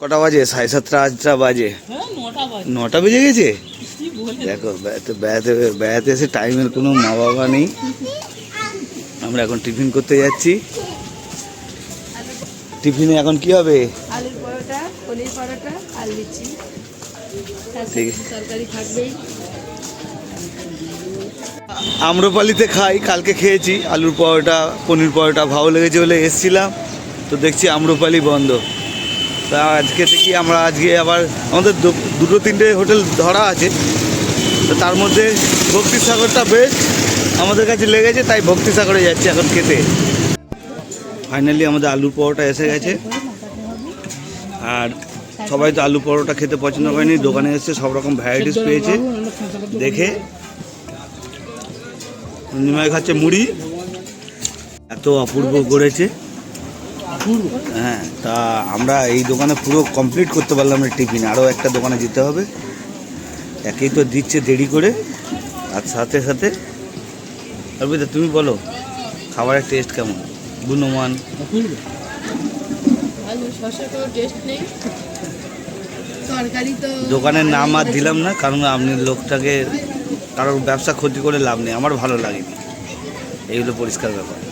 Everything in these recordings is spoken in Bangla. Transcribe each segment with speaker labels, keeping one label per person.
Speaker 1: কটা বাজে? সাড়ে সাতটা আটটা বাজে।
Speaker 2: হ্যাঁ নটা বেজে।
Speaker 1: গেছে? দেখো বেড়াতে বেড়াতে বেড়াতে এসে টাইমের কোনো মা বাবা নেই। আমরা এখন টিফিন করতে যাচ্ছি। টিফিনে এখন কি হবে? আম্রপালিতে খাই কালকে খেয়েছি। আলুর পরোটা পনির পরোটা ভালো লেগেছে বলে এসছিলাম। তো দেখছি আম্রপালি বন্ধ। তা আজকে দেখি আমরা আজকে আবার আমাদের দুটো তিনটে হোটেল ধরা আছে। তো তার মধ্যে ভক্তিসাগরটা বেস্ট আমাদের কাছে লেগেছে, তাই ভক্তিসাগরে যাচ্ছি এখন খেতে। ফাইনালি আমাদের আলুর পরোটা এসে গেছে। আর সবাই তো আলু পরোটা খেতে পছন্দ করেনি, দোকানে এসে সব রকম ভ্যারাইটিস পেয়েছে। দেখে নিমাই খাচ্ছে মুড়ি। এত অপূর্ব করেছে। হ্যাঁ তা আমরা এই দোকানে পুরো কমপ্লিট করতে পারলাম না টিফিন। আরও একটা দোকানে যেতে হবে। একেই তো দিচ্ছে দেরি করে। আর সাথে সাথে অর্পিতা তুমি বলো খাবারের টেস্ট কেমন? গুণমান। দোকানের নাম আর দিলাম না কারণ আপনি লোকটাকে কারোর ব্যবসা ক্ষতি করে লাভ নেই। আমার ভালো লাগেনি। এইগুলো পরিষ্কার ব্যাপার।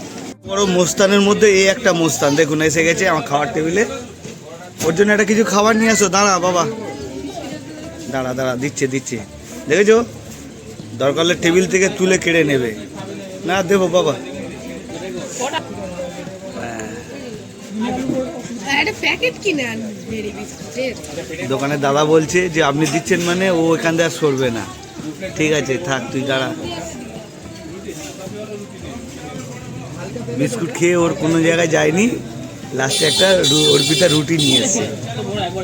Speaker 1: বড় মোস্তানের মধ্যে এই একটা মোস্তান। দেখুন এসে গেছে আমার খাওয়ার টেবিলে। ওর জন্য একটা কিছু খাবার নিয়ে আসো। দাঁড়া বাবা। দাঁড়া দাঁড়া দিচ্ছে দিচ্ছে। দেখেছ? দরকার হলে টেবিল থেকে তুলে কেড়ে নেবে। না দেবো বাবা। হ্যাঁ। দোকানের দাদা বলছে যে আপনি দিচ্ছেন মানে ও এখান থেকে আর সরবে না। ঠিক আছে থাক তুই দাঁড়া। বিস্কুট খেয়ে ওর কোনো জায়গায় যায়নি। লাস্টে একটা অর্পিতা রুটি নিয়ে এসছে।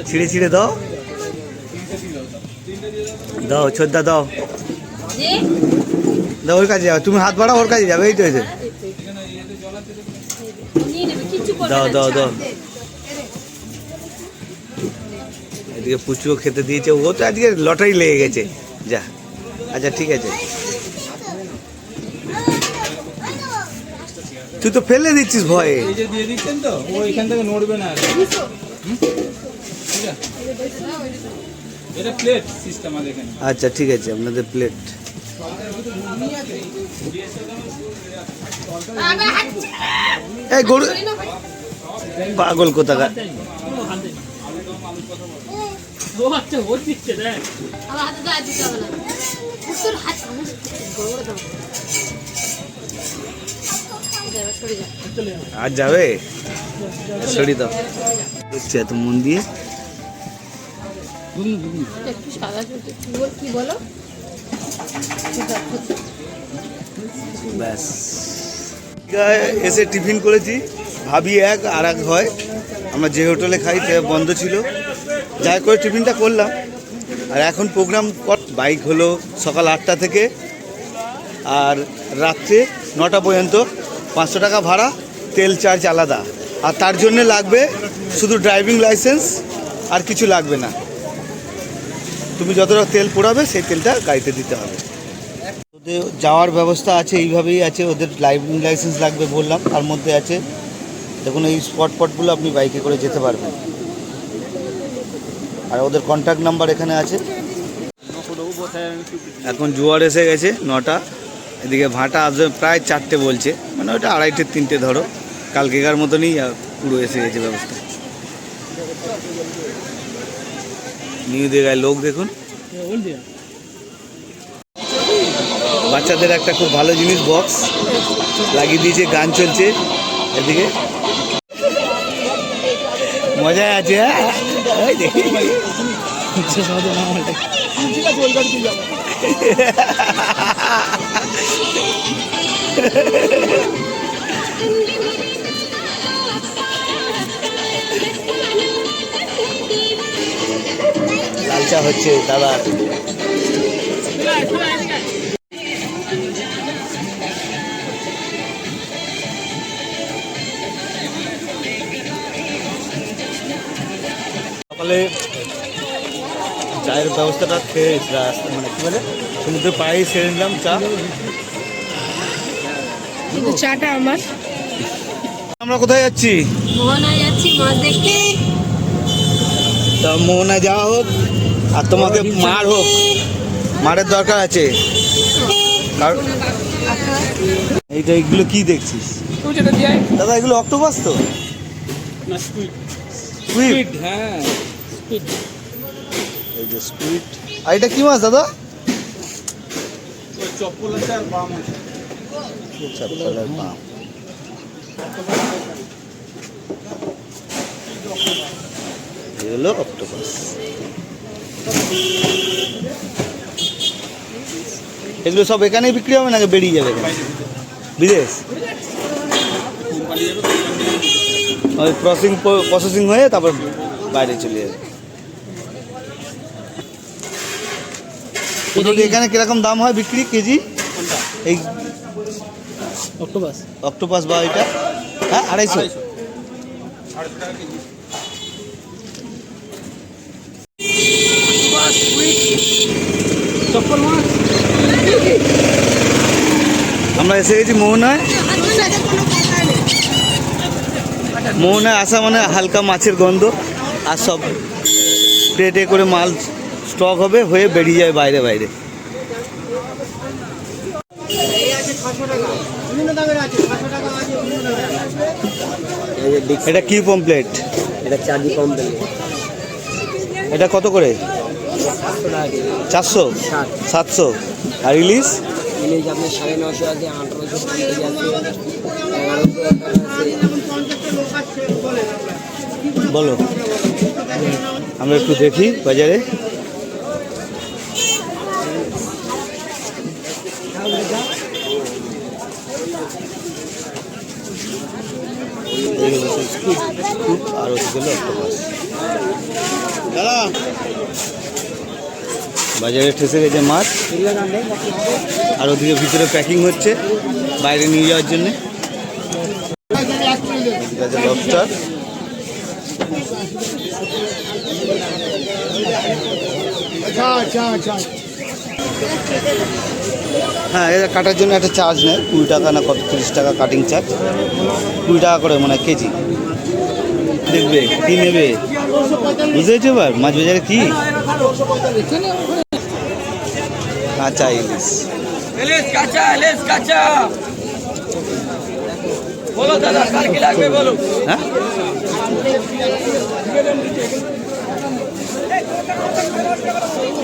Speaker 1: ছিঁড়ে ছিঁড়ে দাও। দাও, ছোদ্দা দাও। দাও, ওর কাছে যাও। তুমি হাত বাড়াও, ওর কাছে যাবে। এই তো তো। দাও দাও দাও। এদিকে পুচুও খেতে দিয়েছে। ও তো আজকে লটারি লেগে গেছে। যা। আচ্ছা ঠিক আছে। তুই তো ফেলে দিচ্ছিস ভয়ে।
Speaker 3: এই যে দিয়ে দিচ্ছেন তো ও এখান থেকে নড়বে না? এটা প্লেট সিস্টেম এখানে।
Speaker 1: আচ্ছা ঠিক আছে আপনাদের প্লেট এই গরু পাগল কোথাকার।
Speaker 2: ও আচ্ছা দেখ।
Speaker 4: আর
Speaker 1: যাবে? সরি দাও এত মন দিয়ে। ব্যাস। এসে টিফিন করেছি। ভাবি এক, আর এক হয়। আমরা যে হোটেলে খাই, সে বন্ধ ছিল। যাই করে টিফিনটা করলাম। আর এখন প্রোগ্রাম বাইক হলো সকাল আটটা থেকে। আর রাত্রে নটা পর্যন্ত পাঁচশো টাকা ভাড়া, তেল চার্জ আলাদা। আর তার জন্য লাগবে শুধু ড্রাইভিং লাইসেন্স আর কিছু লাগবে না। তুমি যতটা তেল পোড়াবে, সেই তেলটা গাড়িতে দিতে হবে। ওদের যাওয়ার ব্যবস্থা আছে, এইভাবেই আছে। ওদের ড্রাইভিং লাইসেন্স লাগবে বললাম। তার মধ্যে আছে। দেখুন, এই স্পট পটগুলো আপনি বাইকে করে যেতে পারবেন। আর ওদের কন্ট্যাক্ট নাম্বার এখানে আছে। এখন জোয়ার এসে গেছে, নটা। এদিকে ভাঁটা আসবে প্রায় চারটে বলছে। মানে ওটা আড়াইটে তিনটে ধরো। কালকেকার মতনই পুরো এসে গেছে ব্যবস্থা। নিউ দীঘায় লোক দেখুন। বাচ্চাদের একটা খুব ভালো জিনিস বক্স। লাগিয়ে দিয়েছে গান চলছে এদিকে। মজায় আছে হ্যাঁ? দেখি। লালচা হচ্ছে, দাদা। সকালে চায়ের ব্যবস্থাটা খেয়ে মানে কী বলে? সমুদ্রের পাড়ে সেরে নিলাম চা।
Speaker 4: কিন্তু চাটা আমার।
Speaker 1: আমরা কোথায় যাচ্ছি?
Speaker 4: মোহনায় যাচ্ছি মাছ দেখতে।
Speaker 1: মোহনা যাওয়া হোক আর তোমাকে মার হোক। মারের দরকার আছে। এইটা এইগুলো কি দেখছিস?
Speaker 3: তুই যেটা দিয়ে
Speaker 1: দাদা এগুলো অক্টোপাস তো?
Speaker 2: স্কুইড
Speaker 3: হ্যাঁ।
Speaker 2: স্কুইড
Speaker 1: এই যে স্কুইড আর এটা কি মাছ দাদা?
Speaker 3: চপ্পল আছে আর বাম আছে।
Speaker 1: চাপ্পালের এগুলো অক্টোপাস এগুলো সব এখানেই বিক্রি হবে নাকি বেরিয়ে যাবে? বিদেশ? ওই প্রসেসিং প্রসেসিং হয়ে তারপর বাইরে চলে যাবে। এখানে কীরকম দাম হয় বিক্রি কেজি? এই
Speaker 2: অক্টোপাস?
Speaker 1: অক্টোপাস বা এটা? হ্যাঁ আড়াইশো। আমরা এসে গেছি মোহনায় মোহনায় আসা মানে হালকা মাছের গন্ধ আর সব ট্রেটে করে মাল স্টক হবে হয়ে বেরিয়ে যায় বাইরে বাইরে। এটা কি পমপ্লেট
Speaker 5: এটা চার্জি কোম্পানি
Speaker 1: এটা কত করে? চারশো? সাতশো। আর ইলিশ?
Speaker 5: সাড়ে নশো আছে আঠারোশো
Speaker 1: বলো। আমরা একটু দেখি বাজারে। হলো আর হলো octopus। বাজারে ঠেসে গেছে মাছ। আর ওদিকে ভিতরে প্যাকিং হচ্ছে, বাইরে নিয়ে যাওয়ার জন্যে। এদিকে আছে লবস্টার হ্যাঁ এটা কাটার জন্য একটা চার্জ নেয় কুড়ি টাকা না কত তিরিশ টাকা কাটিং চার্জ কুড়ি টাকা করে মানে কেজি। দেখবে কী নেবে? বুঝতে পেরেছ এবার? মাছ বাজারে কি? কাঁচা ইলিশ।
Speaker 5: বলো দাদা কার কি লাগবে বলো।
Speaker 1: হ্যাঁ?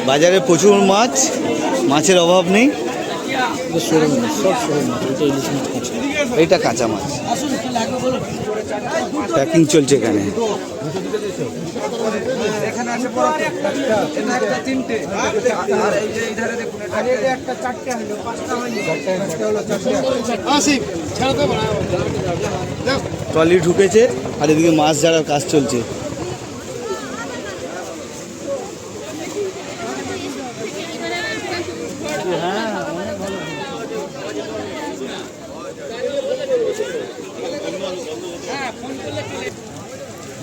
Speaker 1: বাজারে প্রচুর মাছ মাছের অভাব নেই।
Speaker 2: সরু মাছ সব মাছ এটা ইলিশ মাছ কাঁচা
Speaker 1: এইটা কাঁচা মাছ। প্যাকিং চলছে এখানে।
Speaker 5: এখানে আছে বড় এটা একটা তিনটে। আর এই যে ইধারে দেখুন এটা একটা চারটে হলো পাঁচটা হয়নি পাঁচটা হলো চারটে
Speaker 1: ট্রলি ঢুকেছে আর এদিকে মাছ ধরার কাজ চলছে।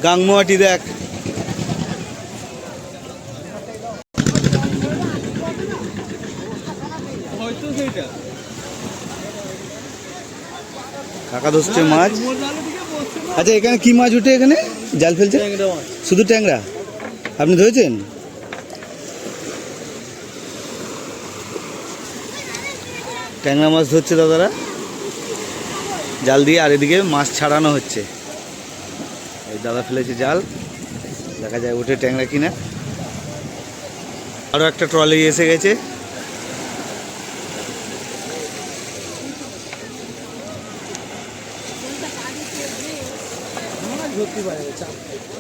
Speaker 1: গাংমোয়াটি দেখ। কাকা ধরছে মাছ। আচ্ছা এখানে কি মাছ উঠে এখানে? জাল ফেলছে? শুধু ট্যাংরা? আপনি ধরেছেন? ট্যাংরা মাছ ধরছে দাদারা। জাল দিয়ে আর এদিকে মাছ ছাড়ানো হচ্ছে। দাদা ফেলেছে জাল। দেখা যায় উঠে ট্যাংরা কিনা। আরও একটা ট্রলি এসে গেছে।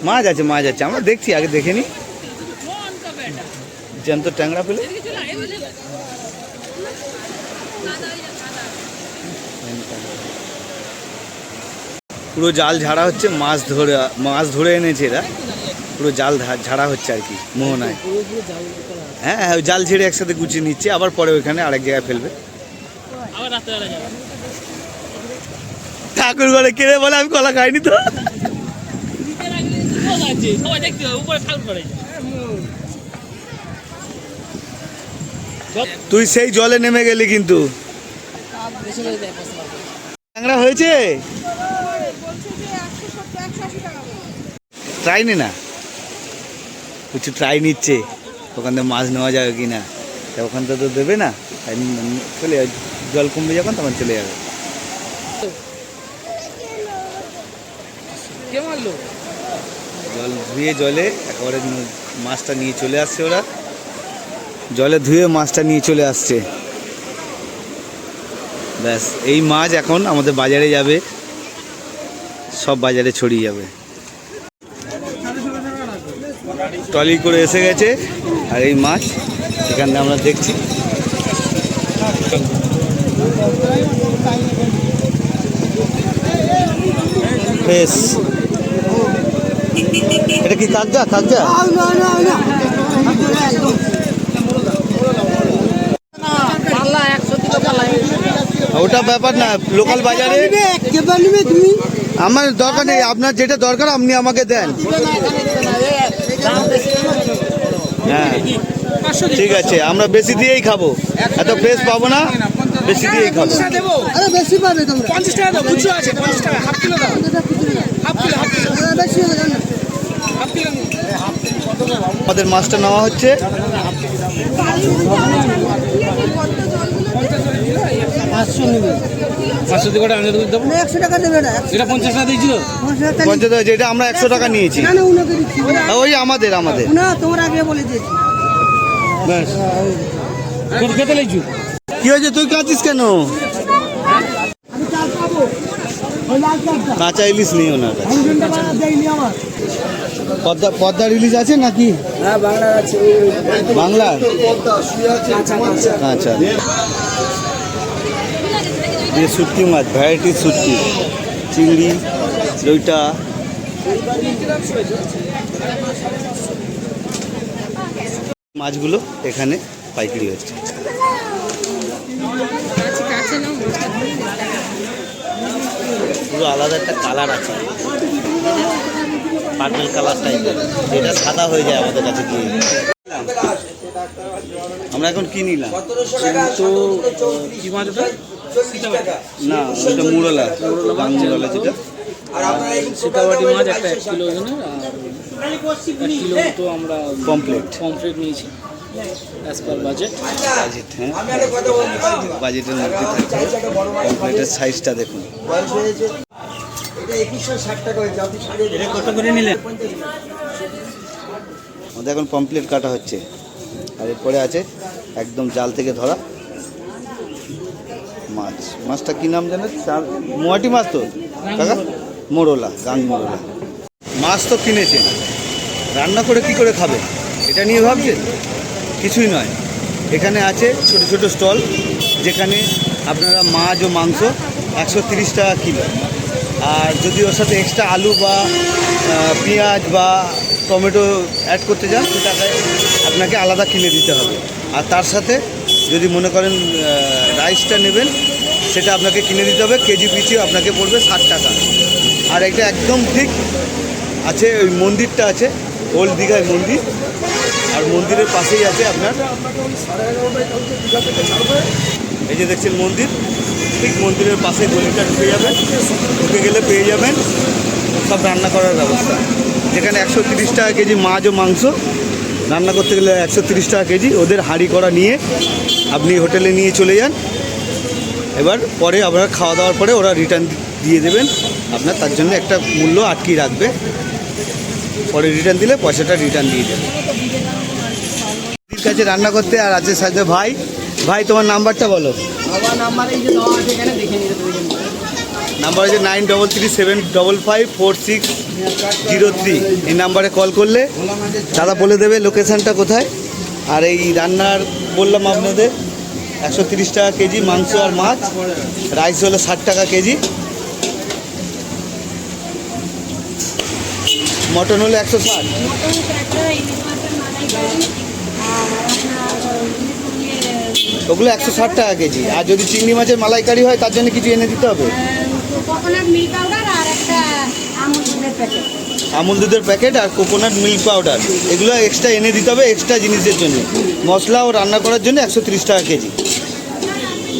Speaker 1: মাছ আছে মাছ আছে। আমরা দেখছি আগে দেখে নি। জ্যান্ত ট্যাংরা পেলে পুরো জাল ঝাড়া হচ্ছে মাছ ধরে মাছ ধরে এনেছে এরা। পুরো জাল ঝাড়া হচ্ছে আর কি মোহনায়। হ্যাঁ হ্যাঁ জাল ঝেড়ে একসাথে গুছিয়ে নিচ্ছে আবার পরে ওইখানে আরেক জায়গায় ফেলবে। ঠাকুর ঘরে কেড়ে বলে আমি কলা খাইনি তো? তুই সেই জলে নেমে গেলি কিন্তু। হয়েছে? ট্রাই নে না। কিছু ট্রাই নিচ্ছে ওখান থেকে মাছ নেওয়া যাবে কি না? তা ওখান থেকে তো দেবে না। তাই চলে জল কমবে যখন তখন চলে যাবে। জল ধুয়ে জলে একেবারে মাছটা নিয়ে চলে আসছে ওরা। জলে ধুয়ে মাছটা নিয়ে চলে আসছে। ব্যাস এই মাছ এখন আমাদের বাজারে যাবে সব বাজারে ছড়িয়ে যাবে। ট্রলি করে এসে গেছে আর এই মাছ এখানে আমরা দেখছি। বেশ। এটা কি কাকজা কাকজা
Speaker 2: কিলো পাল্লা
Speaker 1: ওটা ব্যাপার না লোকাল বাজারে আমার দরকার নেই আপনার যেটা দরকার আপনি আমাকে দেন। হ্যাঁ ঠিক আছে আমরা বেশি দিয়েই খাব। এত ফ্রেশ পাবো না বেশি দিয়েই খাব।
Speaker 5: আরে বেশি পাবে তোমরা।
Speaker 2: পঞ্চাশ টাকা দাও খুচরো আছে পঞ্চাশ টাকা হাফ কিলো দাও। Half kilo half kilo.
Speaker 5: বেশি হবে জানো
Speaker 2: হাফ কিলো
Speaker 1: আমাদের মাছটা নেওয়া হচ্ছে।
Speaker 5: পাঁচশো নেবে।
Speaker 3: পাঁচশো টাকা আনতে দেবো?
Speaker 5: মানে একশো টাকা দেবে না
Speaker 3: এটা পঞ্চাশ টাকা দিয়েছিল?
Speaker 5: পঞ্চাশ টাকা
Speaker 1: পঞ্চাশ যেটা আমরা একশো টাকা নিয়েছি।
Speaker 5: না না উনাকে দিচ্ছি
Speaker 1: ওই আমাদের আমাদের।
Speaker 5: না তোমার আগে বলে দিয়েছি।
Speaker 3: ব্যাস। খেতে লাগছু?
Speaker 1: কি হয়েছে? তুই কাঁদছিস কেন?
Speaker 5: আমি চাল পাবো ওই লাল চালটা
Speaker 1: কাঁচা ইলিশ নেই ওনার কাছে। পদ্মা পদ্মার ইলিশ আছে নাকি?
Speaker 5: হ্যাঁ বাংলা আছে।
Speaker 1: আচ্ছা। দিয়ে শুটকি মাছ ভ্যারাইটি শুটকি। চিংড়ি, লইটা। মাছগুলো এখানে পাইকারি হচ্ছে। পুরো আলাদা একটা কালার আছে। পার্পেল কালার টাইপের যেটা সাদা হয়ে যায় আমাদের কাছে গিয়ে। আমরা এখন কি নিলাম?
Speaker 3: তো কি মাছ
Speaker 1: না ওটা মুরলা মুরলা যেটা
Speaker 3: সীতাবাটি মাছ একটা এক কিলো ওজনের আর কিলো মতো আমরা
Speaker 1: কমপ্লিট
Speaker 3: কমপ্লিট নিয়েছি। অ্যাজ পার বাজেট
Speaker 1: বাজেট হ্যাঁ। বাজেটের মধ্যে থাকছে কমপ্লিটের সাইজটা দেখুন।
Speaker 3: কত করে নিলেন?
Speaker 1: আমাদের এখন পমপ্লেট কাটা হচ্ছে। আর এরপরে আছে একদম জাল থেকে ধরা। মাছটা কি নাম জানেন? চার- মোয়াটি মাছ তো? কাকা? মোরলা, গাং মোরলা। মাছ তো কিনেছেন রান্না করে কি করে খাবে? এটা নিয়ে ভাবছেন? কিছুই নয়। এখানে আছে ছোট ছোট স্টল, যেখানে আপনারা মাছ ও মাংস একশো টাকা কিলো। আর যদি ওর সাথে এক্সট্রা আলু বা পেঁয়াজ বা টমেটো অ্যাড করতে চান সেটাকে আপনাকে আলাদা কিনে দিতে হবে। আর তার সাথে যদি মনে করেন রাইসটা নেবেন সেটা আপনাকে কিনে দিতে হবে, কেজি পিছু আপনাকে পড়বে ষাট টাকা। আর এটা একদম ঠিক আছে, ওই মন্দিরটা আছে, ওল্ড দীঘায় মন্দির। আর মন্দিরের পাশেই আছে আপনার, এই যে দেখছেন মন্দির, ঠিক মন্দিরের পাশে গলিটা ঢুকে যাবেন ঢুকে গেলে পেয়ে যাবেন, সব রান্না করার ব্যবস্থা। যেখানে একশো তিরিশ টাকা কেজি মাছ ও মাংস, রান্না করতে গেলে একশো তিরিশ টাকা কেজি। ওদের হাঁড়ি করা নিয়ে আপনি হোটেলে নিয়ে চলে যান। এবার পরে আপনার খাওয়া দাওয়ার পরে ওরা রিটার্ন দিয়ে দেবেন। আপনার তার জন্য একটা মূল্য আটকিয়ে রাখবে। পরে রিটার্ন দিলে পয়সাটা রিটার্ন দিয়ে দেবে। দিদির কাছে রান্না করতে আর আছে সাথে ভাই। ভাই তোমার নাম্বারটা বলো।
Speaker 5: নাম্বার
Speaker 1: হচ্ছে nine double three seven double five four six zero three. এই নাম্বারে কল করলে দাদা বলে দেবে লোকেশানটা কোথায়। আর এই রান্নার বললাম আপনাদের। একশো তিরিশ টাকা কেজি মাংস আর মাছ। রাইস হলো ষাট টাকা কেজি। মটন হলো একশো ষাট। ওগুলো একশো ষাট টাকা কেজি। আর যদি চিংড়ি মাছের মালাইকারি হয় তার জন্য কিছু এনে দিতে হবে?
Speaker 4: আমুল দুধের প্যাকেট।
Speaker 1: আমুল দুধের প্যাকেট আর কোকোনাট মিল্ক পাউডার। এগুলো এক্সট্রা এনে দিতে হবে এক্সট্রা জিনিসের জন্য। মশলা ও রান্না করার জন্য একশো তিরিশ টাকা কেজি।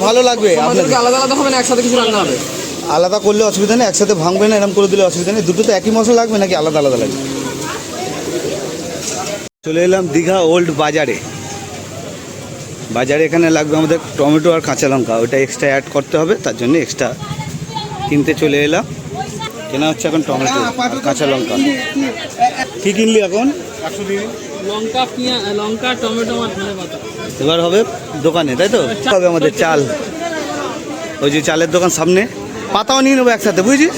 Speaker 1: ভালো লাগবে আপনাদের।
Speaker 2: আলাদা আলাদা হবে না একসাথে কিছু রান্না হবে?
Speaker 1: আলাদা করলে অসুবিধা নেই একসাথে ভাঙবে না এরকম করে দিলে অসুবিধা নেই। দুটো তো একই মশলা লাগবে নাকি আলাদা আলাদা লাগবে? চলে এলাম দীঘা ওল্ড বাজারে। বাজারে এখানে লাগবে আমাদের টমেটো আর কাঁচা লঙ্কা ওটা এক্সট্রা অ্যাড করতে হবে তার জন্য এক্সট্রা কিনতে চলে এলাম। কেনা হচ্ছে এখন টমেটো আর কাঁচা লঙ্কা। কি কিনলি এখন?
Speaker 2: লঙ্কা লঙ্কা টমেটো আর ধনে পাতা।
Speaker 1: এবার হবে দোকানে তাই তো? হবে আমাদের চাল। ওই যে চালের দোকান সামনে। পাতাও নিয়ে নেব একসাথে বুঝছিস?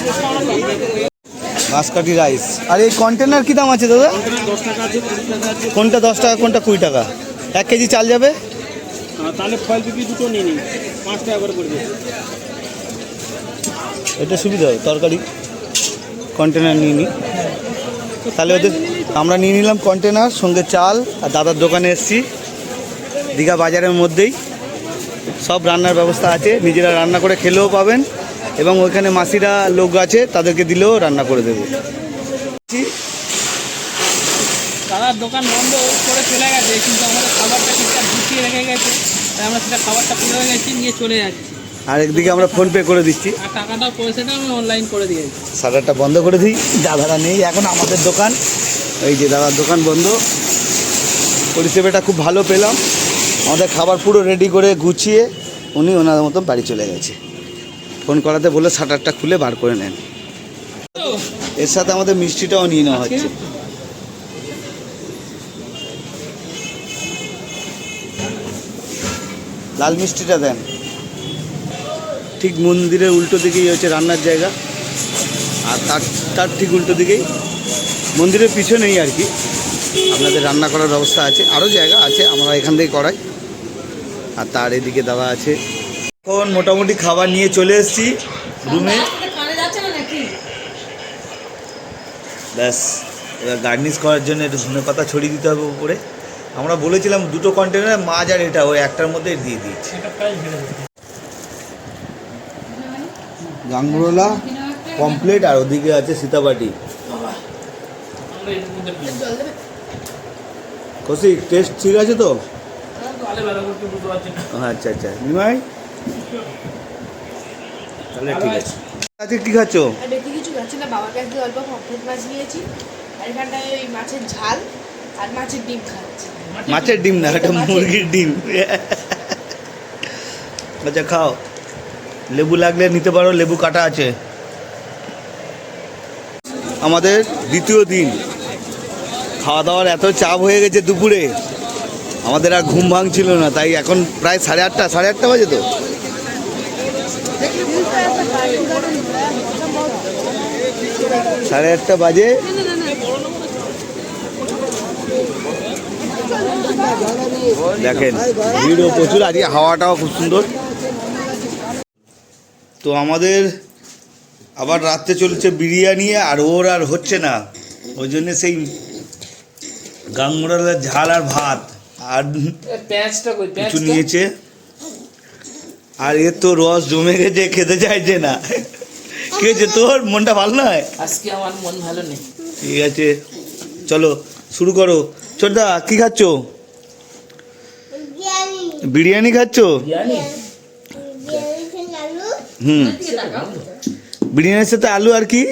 Speaker 1: বাঁশকাঠি রাইস। আর এই কন্টেনার কী দাম আছে দাদা? কোনটা দশ টাকা কোনটা কুড়ি টাকা? এক কেজি চাল যাবে?
Speaker 5: তাহলে ফল পিপি দুটো নিয়ে নিন। পাঁচ টাকা করে পড়বে।
Speaker 1: এটা সুবিধা হবে তরকারি। কন্টেনার নিয়ে নিই তাহলে ওদের আমরা নিয়ে নিলাম কন্টেনার সঙ্গে চাল। আর দাদার দোকানে এসেছি। দীঘা বাজারের মধ্যেই সব রান্নার ব্যবস্থা আছে। নিজেরা রান্না করে খেলেও পাবেন এবং ওইখানে মাসিরা লোক আছে তাদেরকে দিলেও রান্না করে দেবে।
Speaker 2: দাদার দোকান বন্ধ করে চলে গেছে কিন্তু আমাদের খাবারটা ঠিকঠাক গুছিয়ে রেখে গেছে আমরা সেটা খাবারটা পুরো গেছি নিয়ে চলে যাচ্ছি।
Speaker 1: আর একদিকে আমরা ফোনপে করে দিচ্ছি।
Speaker 2: আর টাকাটাও পয়সাটা আমি অনলাইন করে দিয়েছি
Speaker 1: সাটারটা বন্ধ করে দিই দাদারা নেই এখন আমাদের দোকান। এই যে দাদার দোকান বন্ধ। পরিষেবাটা খুব ভালো পেলাম। আমাদের খাবার পুরো রেডি করে গুছিয়ে উনি ওনার মতো বাড়ি চলে গেছে। ফোন করাতে বলে শাটারটা খুলে বার করে নেন। এর সাথে আমাদের মিষ্টিটাও নিয়ে নেওয়া হচ্ছে। লাল মিষ্টিটা দেন। ঠিক মন্দিরের উল্টো দিকেই হচ্ছে রান্নার জায়গা। আর তার তার ঠিক উল্টো দিকেই মন্দিরের পিছনেই আর কি। আপনাদের রান্না করার ব্যবস্থা আছে আরও জায়গা আছে আমরা এখান থেকে করাই। আর তার এদিকে দাদা আছে। এখন মোটামুটি খাবার নিয়ে চলে এসেছি রুমে। ব্যাস এবার গার্নিশ করার জন্য একটু ধনে পাতা ছড়িয়ে দিতে হবে উপরে। আমরা বলেছিলাম দুটো কন্টেনারে মাছ আর এটা ওই একটার মধ্যে দিয়ে দিয়েছি। গাঙ্গুরোলা কমপ্লিট আর ওদিকে আছে সীতাবাটি। কৌশিক টেস্ট ঠিক আছে তো? আচ্ছা আচ্ছা। নিমাই? তাহলে ঠিক আছে। আজকে কি খাচ্ছ?
Speaker 4: বেশি কিছু খাচ্ছি না বাবার কাছ থেকে অল্প পমফ্রেট মাছ নিয়েছি। আর এখানটায় ওই মাছের ঝাল আর মাছের ডিম খাচ্ছি।
Speaker 1: মাছের ডিম না এটা মুরগির ডিম। আচ্ছা খাও। লেবু লাগলে নিতে পারো লেবু কাটা আছে। আমাদের দ্বিতীয় দিন। খাওয়া দাওয়ার এত চাপ হয়ে গেছে দুপুরে। আমাদের আর ঘুম ভাঙছিল না, তাই এখন প্রায় সাড়ে আটটা সাড়ে আটটা বাজে তো। সাড়ে আটটা বাজে। দেখেন, ভিড়ও প্রচুর, আজকে হাওয়াটাও খুব সুন্দর। তো আমাদের আবার রাত্রে চলছে বিরিয়ানি, আর ওর আর হচ্ছে না। ওই জন্য সেই গাঙ্গুরালের ঝাল আর ভাত। আর
Speaker 2: প্যাঁচটা কই?
Speaker 1: কিছু নিয়েছে। আর এর তো রস জমে গেছে খেতে চাইছে না। কি হয়েছে তোর মনটা ভালো নয়?
Speaker 2: আজকে আমার মন ভালো নেই।
Speaker 1: ঠিক আছে চলো শুরু করো। ছোটদা কি খাচ্ছ? বিরিয়ানি। খাচ্ছ? হুম। বিরিয়ানির সাথে আলু আর কি?